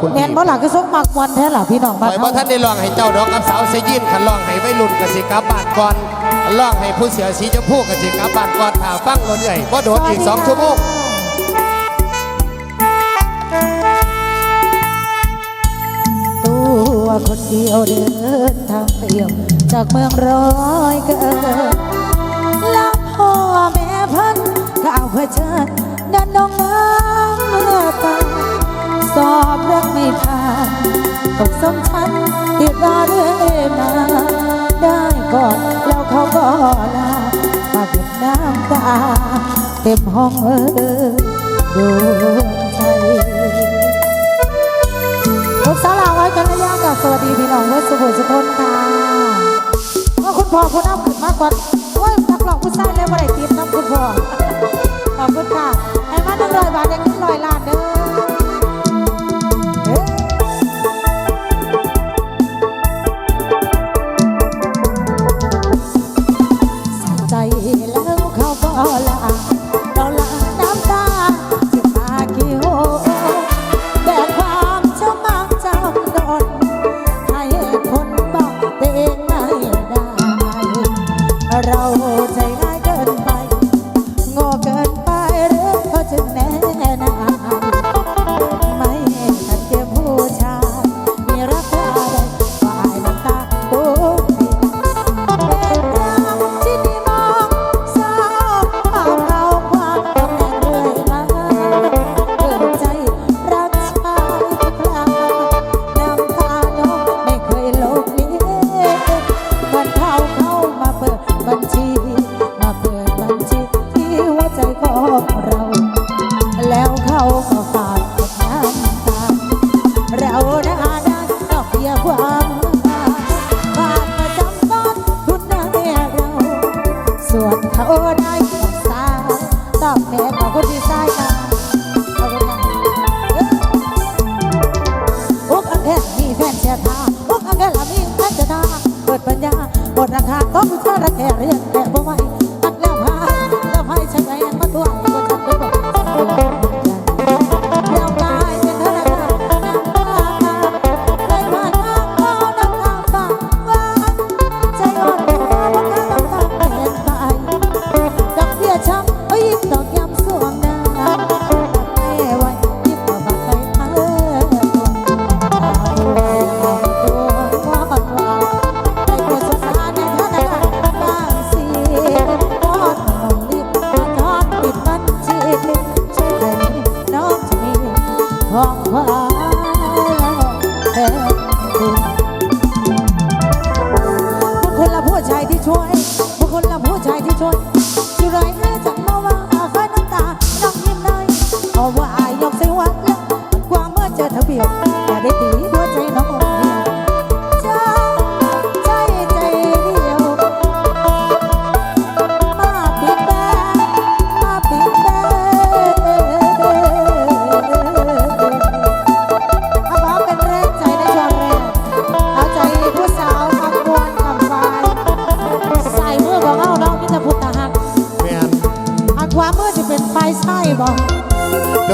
คุณแมพี่นบ่หลักก็ซกมักมวนแท้ล่ะพี่น้องปล่อยบ่ท่านได้ลองให้เจ้าดอกกับสาวเสยยินขันลองให้ไว้รุ่นกสิกลับบ้านก่อนลองให้ผู้เสียสีชมพูกสิกลับบ้านก่อนถ้าฟังรถใหญ่บ่โดดอีกสองชั่วโมงตัวคนเดียวเดินทางเปลี่ยวจากเมืองร้อยเกิดแล้วพ่อแม่เพันก้าวเผชิญ ตกสมชั้นติดรอเรื่อยมา ได้ก่อนแล้วเขาก็ลามาเก็บน้ำตา เต็มห้องเออดวงใจคุณสาราไว้กันระยะกับสวัสดีพี่น้องเพื่อนสุขุสุคนค่ะว่าคุณพ่อคุณน้ำขึ้นมากกว่าว่านักหลอกผู้ชายเลยว่าได้ติดน้ำคุณพ่อขอบคุณค่ะไอ้มาหนึ่งร้อยบาทยังขึ้นร้อยล้านเด้อ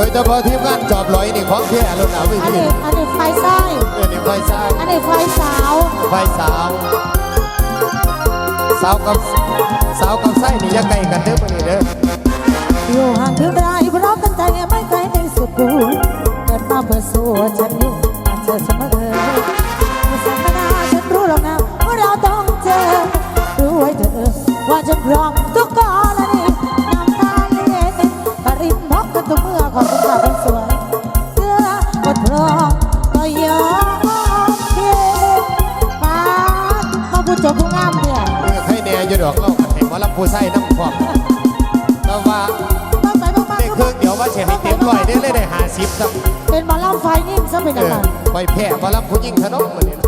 ยเฉพาะทีมงานจอบลอยนี่ของแท้รถหนาววิอันธีนี้อันนี้ไฟไส้เออนี่ไฟซ้อันนี้ไฟสาวไฟสาวสาวกับสาวกับไส้นี่ยังไงกันเด้อมื้อนี้เด้ออยู่ห่างถึงไรเพราะกันใจไม่ไกลในสุดกูเกิดมาเพื่อสู้ฉันอยู่อาจเจอเสมอสัญญาฉันรู้หรอกนะว่าเราต้องเจอรู้ไว้เถอะว่าฉันพร้อมทุก อยู่ดอกเล่ากันให้หมอลำผู้ไส้น้ำพร้อมแต่ว่าต้องไปบ้างได้เครื่องเดียวว่าสิให้เต็มร้อยเด้อเลยได้50ซ้ำเป็นหมอลำไฟนิ่งซะเป็นเออะไรอไปแพ้หมอลำผู้หญิงซะเนาะมื้อนี้น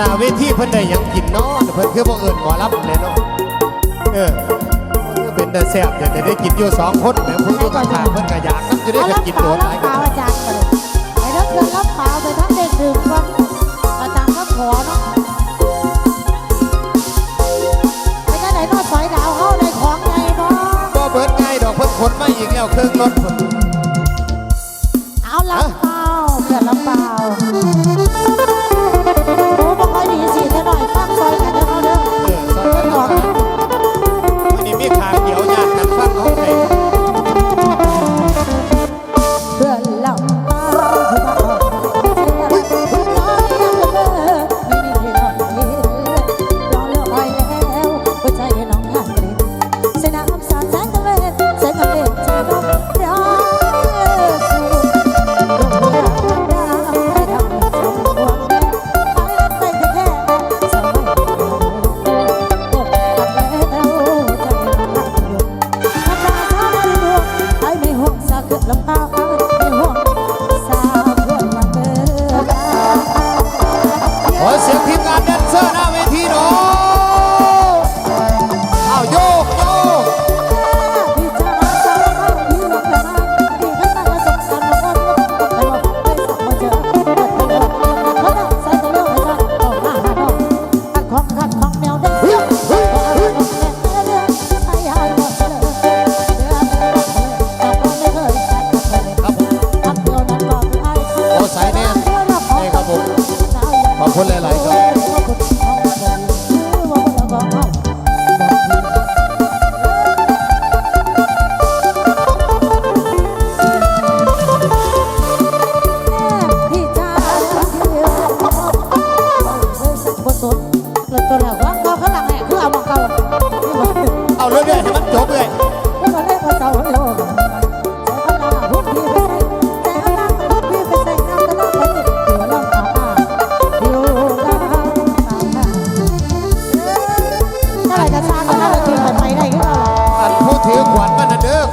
นาเวทีเพิ่นได้ยังกินเนาะเพิ่นคือบ่เอิญหมอรับเลยเนาะเออเป็นแต่แซ่บแต่ได้กินอยู่สองคนแต่ผู้อยู่ข้างเพิ่นก็อยากก็ได้กินโดนหลายคนอาจารย์ไปรับเงินรับเปล่าไปทั้งเด็กดื่มคนมาตามก็ขอเนาะไปจัไหนนอดสอยดาวเข้าในของไงบ่บ่เบิดไงดอกเพิ่นขนมาอีกแล้วเครื่องรถ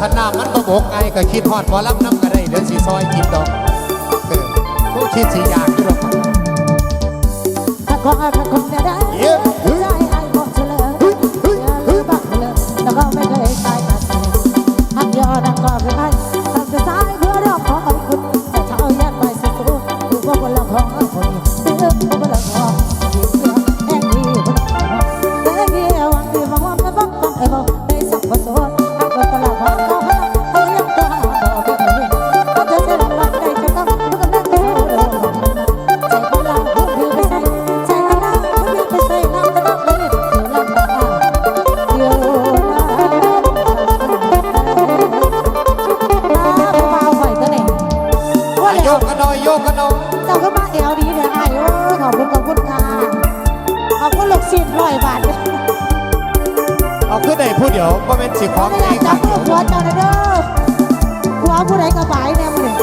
ขนาดมันก็ะบกไงก็คิดฮอดบอลับน้ำก็ไรเดือนสีซอยกินดอกผู้คิดสีอยากที่เราถ้าขอถ้าขอเนี่ยได้ไอ้บอกเฉลยหรือบักเลยแล้วก็ไม่เคยตายหักยอดังก็คือไอ้ตั้งสายเพื่อรอบขอไคุณแต่ช้าแยกไปสักครู่ดูว่าคนละของคนนี้ดูว่าคนละง ยวก็เป็นสิขอไม่ได้จับพวกหัวเจ้าเด้อหัวผู้ใดกระบายแน่เลย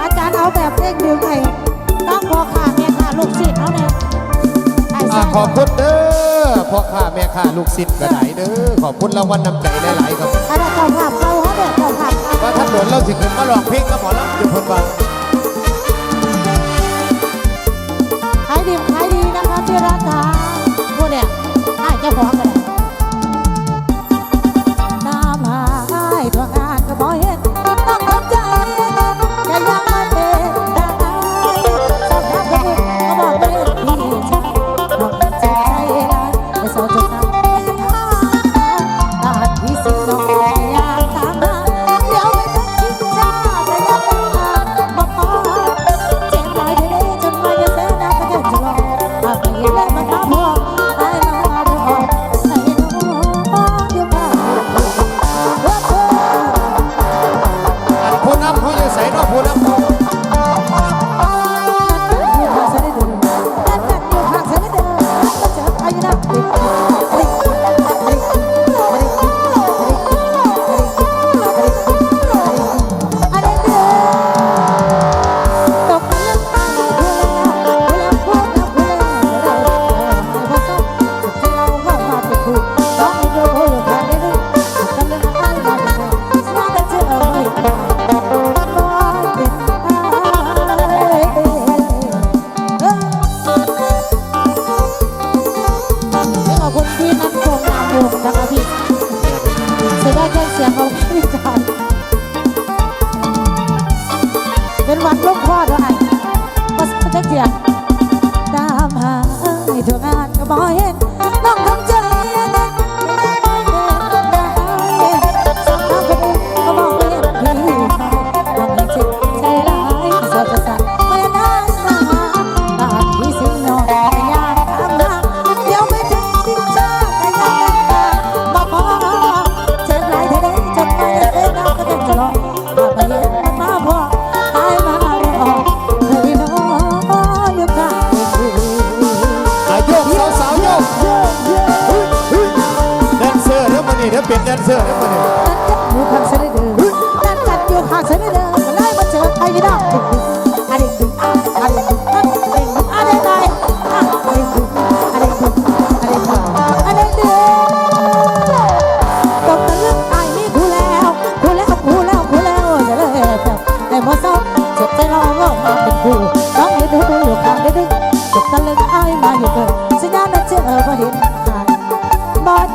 อาจารย์เอาแบบเร่งดึงให้ต้องพอขาแม่ขาลูกศิษย์เอาเนี่ยขอบคุณเด้อพ่อข้าแม่ข้าลูกศิษย์กระไดเด้อขอบคุณรางวัลนำใจหลายๆครับอาจารย์ขอบคุณเขาเขาเด็กขอบคุณว่าถ้าโดนเราสิ่งหนึ่งก็หลอกพลงก็หมอลำจุดพลบัง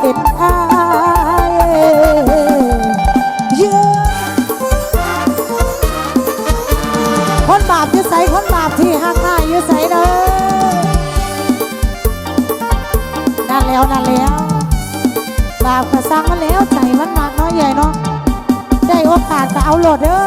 เป็อายยอคนบาปที่ใส่คนบาปที่หักอายอยู่ใส่เด้อนั่นแล้วนั่นแล้วบาปก็สร้างมาแล้วใจมันมากน้อยใหญ่เนาะได้โอกาสก็เอาโหลดเด้อ